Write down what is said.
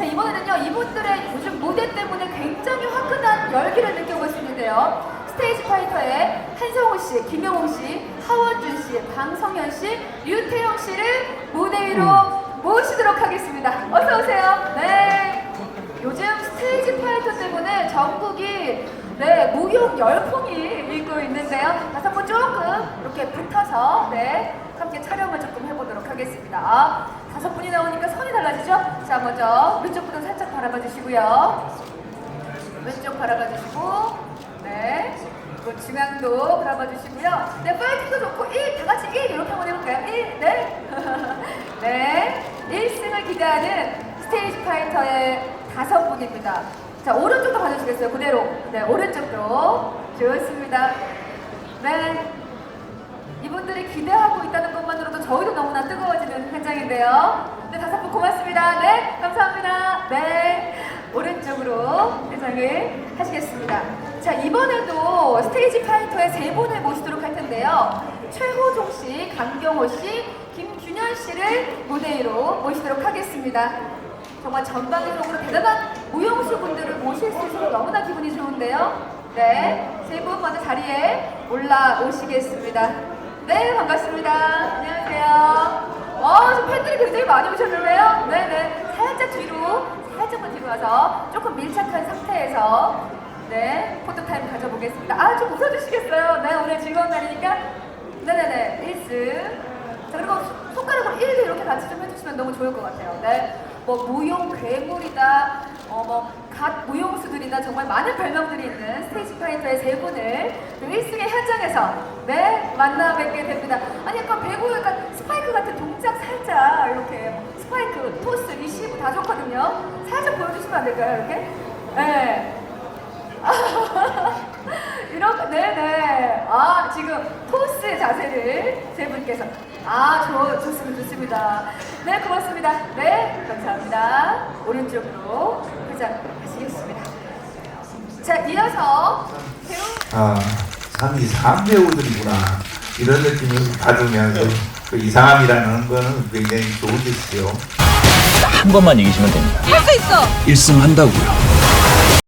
자, 이번에는요, 이분들의 요즘 무대 때문에 굉장히 화끈한 열기를 느껴볼 수 있는데요. 스테이지 파이터의 한성우 씨, 김영웅 씨, 하원준 씨, 방성현 씨, 유태영 씨를 무대 위로 모시도록 하겠습니다. 어서 오세요. 네. 요즘 스테이지 파이터 때문에 전국이 네, 무용 열풍이 일고 있는데요. 다섯 분 조금 이렇게 붙어서 네, 함께 촬영을 조금 해보도록 하겠습니다. 아, 다섯 분이 나오니까 선이 달라지죠? 자, 먼저 왼쪽부터 살짝 바라봐 주시고요. 왼쪽 바라봐 주시고, 네. 그리고 중앙도 바라봐 주시고요. 네, 파이팅도 좋고, 1, 다 같이 1 이렇게 한번 해볼까요? 1, 네. 네. 1승을 기대하는 스테이지 파이터의 다섯 분입니다. 자, 오른쪽도 봐주시겠어요? 그대로. 네, 오른쪽도. 좋습니다. 네. 이분들이 기대하고 있다는 것만으로도 저희도 너무나 뜨거워지는 현장인데요. 분 고맙습니다. 네, 감사합니다. 네, 오른쪽으로 대장을 하시겠습니다. 자, 이번에도 스테이지 파이터의 세 분을 모시도록 할 텐데요. 최호종 씨, 강경호 씨, 김준현 씨를 무대 위로 모시도록 하겠습니다. 정말 전방위적으로 대단한 무용수 분들을 모실 수 있어서 너무나 기분이 좋은데요. 네, 세 분 먼저 자리에 올라오시겠습니다. 네, 반갑습니다. 안녕하세요. 팬들이 굉장히 많이 오셨는데요. 네네. 살짝 뒤로, 살짝만 뒤로 와서 조금 밀착한 상태에서 네, 포토타임 가져보겠습니다. 아, 좀 웃어주시겠어요? 네, 오늘 즐거운 날이니까. 네네네, 1승. 자, 그리고 손- 손가락으로 1도 이렇게 같이 좀 해주시면 너무 좋을 것 같아요. 네. 뭐, 무용 괴물이다, 어, 뭐, 갓 무용수들이다, 정말 많은 별명들이 있는 스테이지 파이터의 세 분을 그 1승의 현장 에서, 네, 만나 뵙게 됩니다. 아니, 약간 배구, 약간 스파이크 같은 동작 살짝, 이렇게, 뭐 스파이크, 토스, 리시브 다 좋거든요. 살짝 보여주시면 안 될까요, 이렇게? 네. 이렇게 네네 아 지금 토스 자세를 세 분께서 아 좋, 좋습니다 좋습니다 네 고맙습니다 네 감사합니다 오른쪽으로 회장 하시겠습니다 자 이어서 배우 아, 참 이상한 배우들이구나. 이런 느낌을 받으면서 그 이상함이라는 거는 굉장히 좋은 뜻이죠. 한 번만 이기시면 됩니다. 할 수 있어. 1승 한다고요.